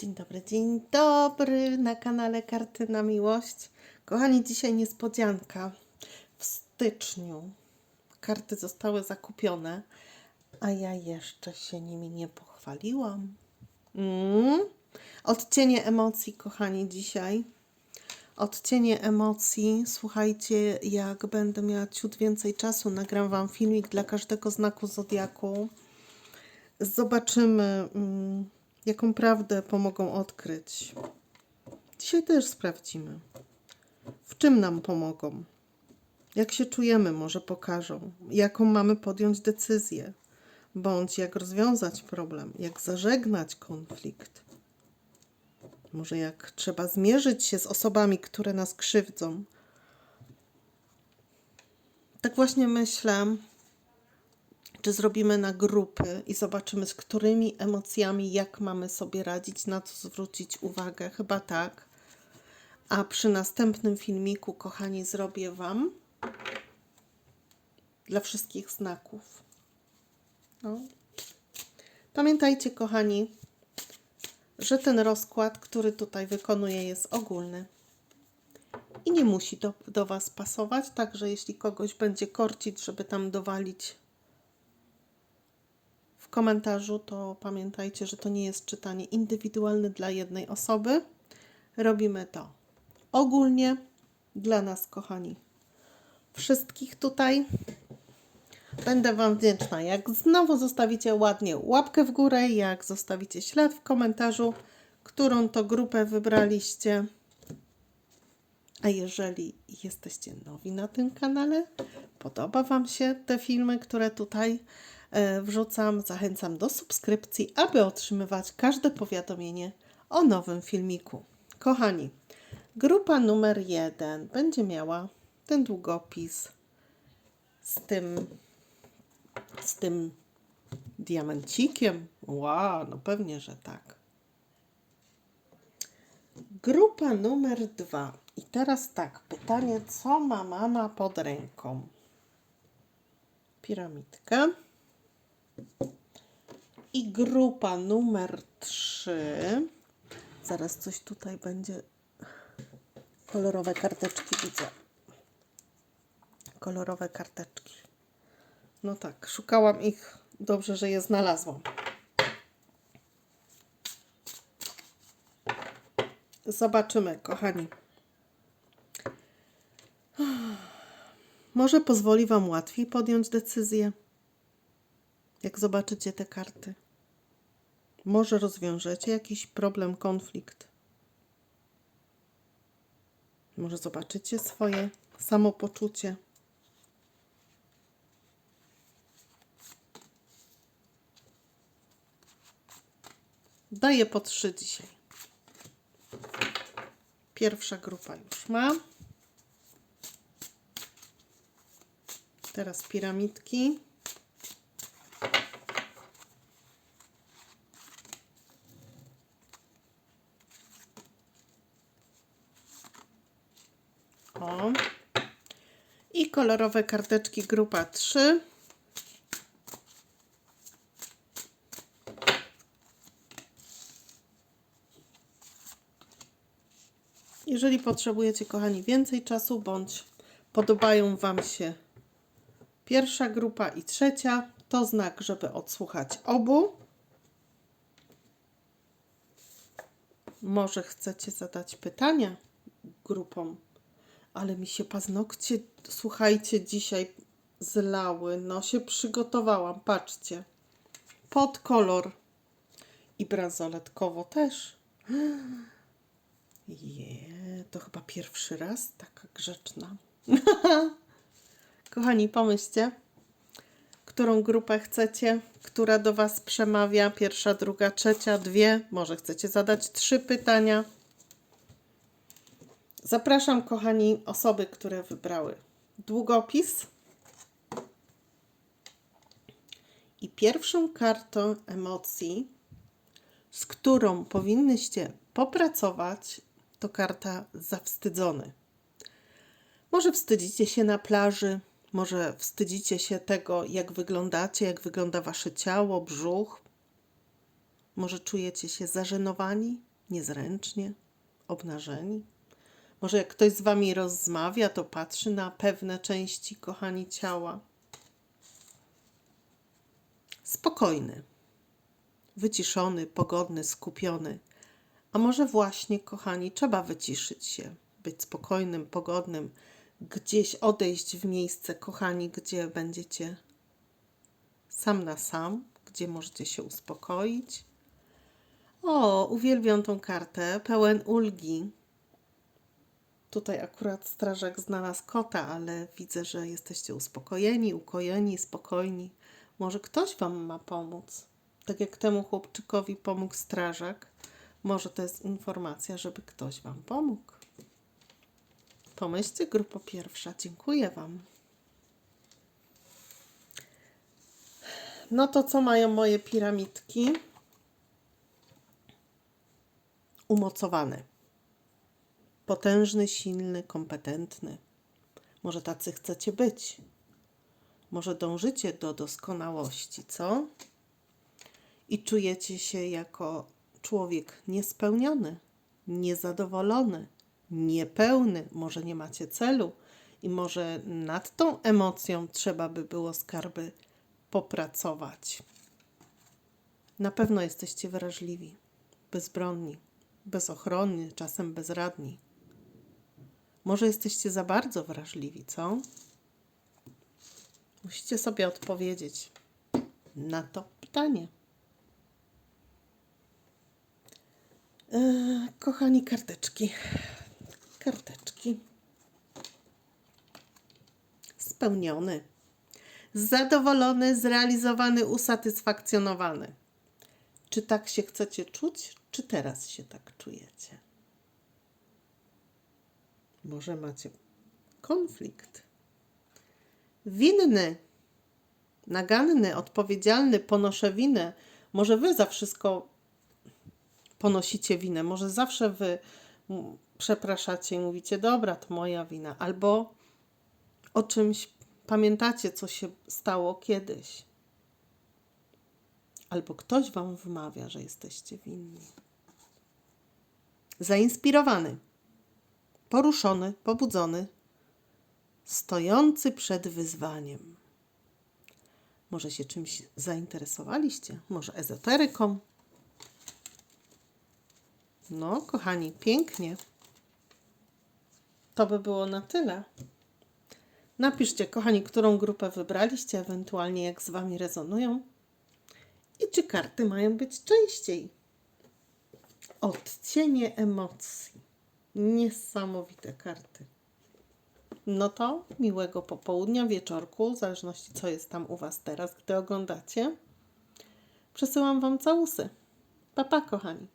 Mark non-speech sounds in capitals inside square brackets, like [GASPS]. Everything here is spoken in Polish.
Dzień dobry, dzień dobry na kanale Karty na Miłość. Kochani, dzisiaj niespodzianka. W styczniu karty zostały zakupione, a ja jeszcze się nimi nie pochwaliłam. Mm. Odcienie emocji, kochani, dzisiaj. Odcienie emocji. Słuchajcie, jak będę miała ciut więcej czasu, nagram Wam filmik dla każdego znaku zodiaku. Zobaczymy, mm, jaką prawdę pomogą odkryć. Dzisiaj też sprawdzimy, w czym nam pomogą. Jak się czujemy, może pokażą. Jaką mamy podjąć decyzję, bądź jak rozwiązać problem, jak zażegnać konflikt. Może jak trzeba zmierzyć się z osobami, które nas krzywdzą. Tak właśnie myślę, czy zrobimy na grupy i zobaczymy, z którymi emocjami, jak mamy sobie radzić, na co zwrócić uwagę. Chyba tak. A przy następnym filmiku, kochani, zrobię Wam dla wszystkich znaków. No. Pamiętajcie, kochani, że ten rozkład, który tutaj wykonuję, jest ogólny i nie musi do, do Was pasować. Także jeśli kogoś będzie korcić, żeby tam dowalić komentarzu, to pamiętajcie, że to nie jest czytanie indywidualne dla jednej osoby. Robimy to ogólnie dla nas, kochani. Wszystkich tutaj. Będę Wam wdzięczna, jak znowu zostawicie ładnie łapkę w górę, jak zostawicie ślad w komentarzu, którą to grupę wybraliście. A jeżeli jesteście nowi na tym kanale, podoba Wam się te filmy, które tutaj wrzucam, zachęcam do subskrypcji, aby otrzymywać każde powiadomienie o nowym filmiku. Kochani, grupa numer jeden będzie miała ten długopis z tym, z tym diamencikiem. Wow, no pewnie, że tak. Grupa numer dwa. I teraz tak, pytanie, co ma mama pod ręką? Piramidkę. I grupa numer trzy. Zaraz coś tutaj będzie. Kolorowe karteczki widzę. Kolorowe karteczki. No tak, szukałam ich. Dobrze, że je znalazłam. Zobaczymy, kochani. Może pozwoli Wam łatwiej podjąć decyzję, jak zobaczycie te karty. Może rozwiążecie jakiś problem, konflikt. Może zobaczycie swoje samopoczucie. Daję po trzy dzisiaj. Pierwsza grupa już ma. Teraz piramidki. O. Kolorowe karteczki grupa 3. Jeżeli potrzebujecie, kochani, więcej czasu, bądź podobają Wam się pierwsza grupa i trzecia, to znak, żeby odsłuchać obu. Może chcecie zadać pytania grupom, ale mi się paznokcie, słuchajcie, dzisiaj zlały. No się przygotowałam, patrzcie. Pod kolor i bransoletkowo też. [GASPS] Je, to chyba pierwszy raz taka grzeczna. [LAUGHS] Kochani, pomyślcie, którą grupę chcecie, która do Was przemawia. Pierwsza, druga, trzecia, dwie. Może chcecie zadać trzy pytania. Zapraszam, kochani, osoby, które wybrały długopis. I pierwszą kartą emocji, z którą powinnyście popracować, to karta zawstydzony. Może wstydzicie się na plaży, może wstydzicie się tego, jak wyglądacie, jak wygląda wasze ciało, brzuch. Może czujecie się zażenowani, niezręcznie, obnażeni. Może jak ktoś z wami rozmawia, to patrzy na pewne części, kochani, ciała. Spokojny, wyciszony, pogodny, skupiony. A może właśnie, kochani, trzeba wyciszyć się, być spokojnym, pogodnym, gdzieś odejść w miejsce, kochani, gdzie będziecie sam na sam, gdzie możecie się uspokoić. O, uwielbiam tą kartę, pełen ulgi. Tutaj akurat strażak znalazł kota, ale widzę, że jesteście uspokojeni, ukojeni, spokojni. Może ktoś Wam ma pomóc. Tak jak temu chłopczykowi pomógł strażak. Może to jest informacja, żeby ktoś Wam pomógł. Pomyślcie, grupa pierwsza. Dziękuję Wam. No to co mają moje piramidki? Umocowane. Potężny, silny, kompetentny. Może tacy chcecie być. Może dążycie do doskonałości, co? I czujecie się jako człowiek niespełniony, niezadowolony, niepełny. Może nie macie celu i może nad tą emocją trzeba by było skarby popracować. Na pewno jesteście wrażliwi, bezbronni, bezochronni, czasem bezradni. Może jesteście za bardzo wrażliwi, co? Musicie sobie odpowiedzieć na to pytanie. Eee, kochani karteczki. Karteczki. Spełniony. Zadowolony, zrealizowany, usatysfakcjonowany. Czy tak się chcecie czuć, czy teraz się tak czujecie? Może macie konflikt. Winny, naganny, odpowiedzialny, ponoszę winę. Może wy za wszystko ponosicie winę. Może zawsze wy przepraszacie i mówicie, dobra, to moja wina. Albo o czymś pamiętacie, co się stało kiedyś. Albo ktoś wam wmawia, że jesteście winni. Zainspirowany, poruszony, pobudzony, stojący przed wyzwaniem. Może się czymś zainteresowaliście? Może ezoteryką? No, kochani, pięknie. To by było na tyle. Napiszcie, kochani, którą grupę wybraliście, ewentualnie jak z Wami rezonują i czy karty mają być częściej. Odcienie emocji. Niesamowite karty. No to miłego popołudnia, wieczorku, w zależności co jest tam u Was teraz, gdy oglądacie. Przesyłam Wam całusy. Pa, pa, kochani.